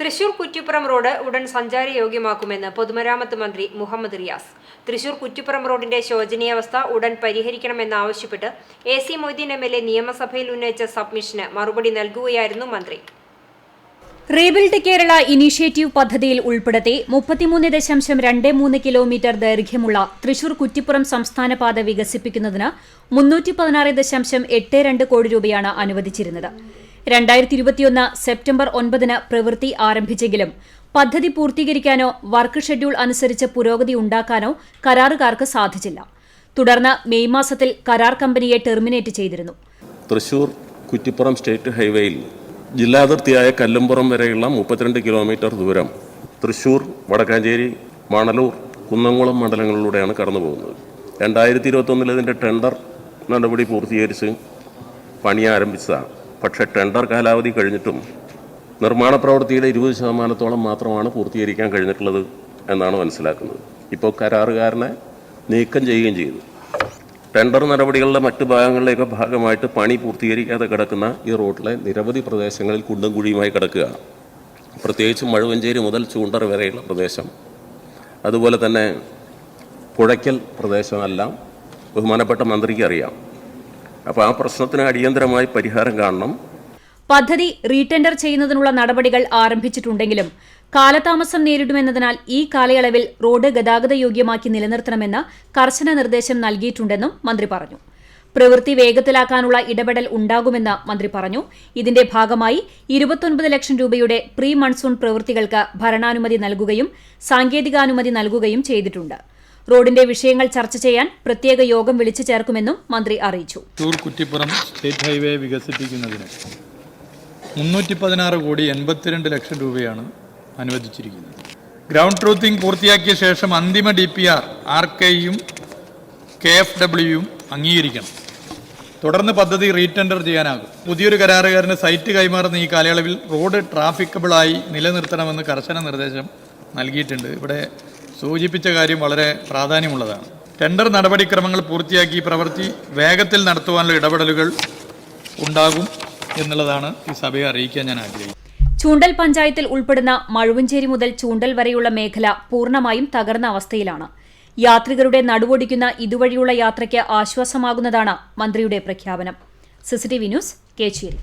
Thrissur Kuttippuram road ഉടൻ സഞ്ചാരയോഗ്യമാക്കുമെന്ന് പൊതുമരാമത്ത് മന്ത്രി മുഹമ്മദ് റിയാസ്. തൃശൂർ കുറ്റിപ്പുറം റോഡിന്റെ ശോചനീയാവസ്ഥ ഉടൻ പരിഹരിക്കണമെന്നാവശ്യപ്പെട്ട് A C Moideen M L A നിയമസഭയിൽ ഉന്നയിച്ച സബ്മിഷന് മറുപടി നൽകുകയായിരുന്നു മന്ത്രി. റീബിൽഡ് കേരള ഇനീഷ്യേറ്റീവ് പദ്ധതിയിൽ ഉൾപ്പെടുത്തി മുപ്പത്തിമൂന്ന് ദശാംശം രണ്ട് മൂന്ന് കിലോമീറ്റർ ദൈർഘ്യമുള്ള തൃശൂർ കുറ്റിപ്പുറം സംസ്ഥാന പാത വികസിപ്പിക്കുന്നതിന് മുന്നൂറ്റി പതിനാറ് ദശാംശം എട്ട് രണ്ട് കോടി രൂപയാണ് അനുവദിച്ചിരുന്നത്. രണ്ടായിരത്തി ഇരുപത്തിയൊന്ന് സെപ്റ്റംബർ ഒൻപതിന് പ്രവൃത്തി ആരംഭിച്ചെങ്കിലും പദ്ധതി പൂർത്തീകരിക്കാനോ വർക്ക് ഷെഡ്യൂൾ അനുസരിച്ച് പുരോഗതി ഉണ്ടാക്കാനോ കരാറുകാർക്ക് സാധിച്ചില്ല. തുടർന്ന് മെയ് മാസത്തിൽ കരാർ കമ്പനിയെ ടെർമിനേറ്റ് ചെയ്തിരുന്നു. തൃശൂർ കുറ്റിപ്പുറം സ്റ്റേറ്റ് ഹൈവേയിൽ ജില്ലാതിർത്തിയായ കല്ലുംപുറം വരെയുള്ള മുപ്പത്തിരണ്ട് കിലോമീറ്റർ ദൂരം തൃശൂർ വടക്കാഞ്ചേരി മണലൂർ കുന്നംകുളം മണ്ഡലങ്ങളിലൂടെയാണ് കടന്നു പോകുന്നത് രണ്ടായിരത്തി ഇരുപത്തൊന്നിൽ ഇതിന്റെ ടെൻഡർ നടപടി പൂർത്തീകരിച്ച് പണി ആരംഭിച്ചതാണ്. പക്ഷേ ടെൻഡർ കാലാവധി കഴിഞ്ഞിട്ടും നിർമ്മാണ പ്രവൃത്തിയുടെ ഇരുപത് ശതമാനത്തോളം മാത്രമാണ് പൂർത്തീകരിക്കാൻ കഴിഞ്ഞിട്ടുള്ളത് എന്നാണ് മനസ്സിലാക്കുന്നത്. ഇപ്പോൾ കരാറുകാരനെ നീക്കം ചെയ്യുകയും ചെയ്തു. ടെൻഡർ നടപടികളുടെ മറ്റ് ഭാഗങ്ങളിലേക്ക് ഭാഗമായിട്ട് പണി പൂർത്തീകരിക്കാതെ കിടക്കുന്ന ഈ റോഡിലെ നിരവധി പ്രദേശങ്ങളിൽ കുണ്ടും കുഴിയുമായി കിടക്കുകയാണ് പ്രത്യേകിച്ച് മഴുവഞ്ചേരി മുതൽ ചൂണ്ടർ വരെയുള്ള പ്രദേശം. അതുപോലെ തന്നെ പുഴയ്ക്കൽ പ്രദേശമെല്ലാം ബഹുമാനപ്പെട്ട മന്ത്രിക്ക് അറിയാം. അപ്പോൾ ആ പ്രശ്നത്തിന് അടിയന്തരമായി പരിഹാരം കാണണം. പദ്ധതി റീടെൻഡർ ചെയ്യുന്നതിനുള്ള നടപടികൾ ആരംഭിച്ചിട്ടുണ്ടെങ്കിലും കാലതാമസം നേരിടുമെന്നതിനാൽ ഈ കാലയളവിൽ റോഡ് ഗതാഗത യോഗ്യമാക്കി നിലനിർത്തണമെന്ന് കർശന നിർദ്ദേശം നൽകിയിട്ടുണ്ടെന്നും മന്ത്രി പറഞ്ഞു. പ്രവൃത്തി വേഗത്തിലാക്കാനുള്ള ഇടപെടൽ ഉണ്ടാകുമെന്ന് മന്ത്രി പറഞ്ഞു. ഇതിന്റെ ഭാഗമായി ഇരുപത്തൊൻപത് ലക്ഷം രൂപയുടെ പ്രീ മൺസൂൺ പ്രവൃത്തികൾക്ക് ഭരണാനുമതി നൽകുകയും സാങ്കേതികാനുമതി നൽകുകയും ചെയ്തിട്ടുണ്ട്. റോഡിന്റെ വിഷയങ്ങൾ ചർച്ച ചെയ്യാൻ പ്രത്യേക യോഗം വിളിച്ചു ചേർക്കുമെന്നും മന്ത്രി അറിയിച്ചു. ടൂർകുറ്റിപ്പുറം കുറ്റിപ്പുറം സ്റ്റേറ്റ് ഹൈവേ വികസിപ്പിക്കുന്നതിന് മുന്നൂറ്റി പതിനാറ് കോടി എൺപത്തിരണ്ട് ലക്ഷം രൂപയാണ് അനുവദിച്ചിരിക്കുന്നത്. ഗ്രൗണ്ട് ട്രൂത്തിങ് പൂർത്തിയാക്കിയ ശേഷം അന്തിമ ഡി പി ആർ ആർ കെയും കെ എഫ് ഡബ്ല്യുയും അംഗീകരിക്കണം. തുടർന്ന് പദ്ധതി റീടെൻഡർ ചെയ്യാനാകും. പുതിയൊരു കരാറുകാരന് സൈറ്റ് കൈമാറുന്ന ഈ കാലയളവിൽ റോഡ് ട്രാഫിക്കബിളായി നിലനിർത്തണമെന്ന് കർശന നിർദ്ദേശം നൽകിയിട്ടുണ്ട്. ഇവിടെ സൂചിപ്പിച്ച കാര്യം വളരെ പ്രാധാന്യമുള്ളതാണ്. ടെൻഡർ നടപടിക്രമങ്ങൾ പൂർത്തിയാക്കി പ്രവൃത്തി വേഗത്തിൽ നടത്തുവാനുള്ള ഇടപെടലുകൾ ഉണ്ടാകും എന്നുള്ളതാണ് ഈ സഭയെ അറിയിക്കാൻ ഞാൻ ആഗ്രഹിക്കുന്നത്. ചൂണ്ടൽ പഞ്ചായത്തിൽ ഉൾപ്പെടുന്ന മഴുവഞ്ചേരി മുതൽ ചൂണ്ടൽ വരെയുള്ള മേഖല പൂർണമായും തകർന്ന അവസ്ഥയിലാണ്. യാത്രികരുടെ നടുവൊടിക്കുന്ന ഇതുവഴിയുള്ള യാത്രയ്ക്ക് ആശ്വാസമാകുന്നതാണ് മന്ത്രിയുടെ പ്രഖ്യാപനം. CCTV news Kecheri.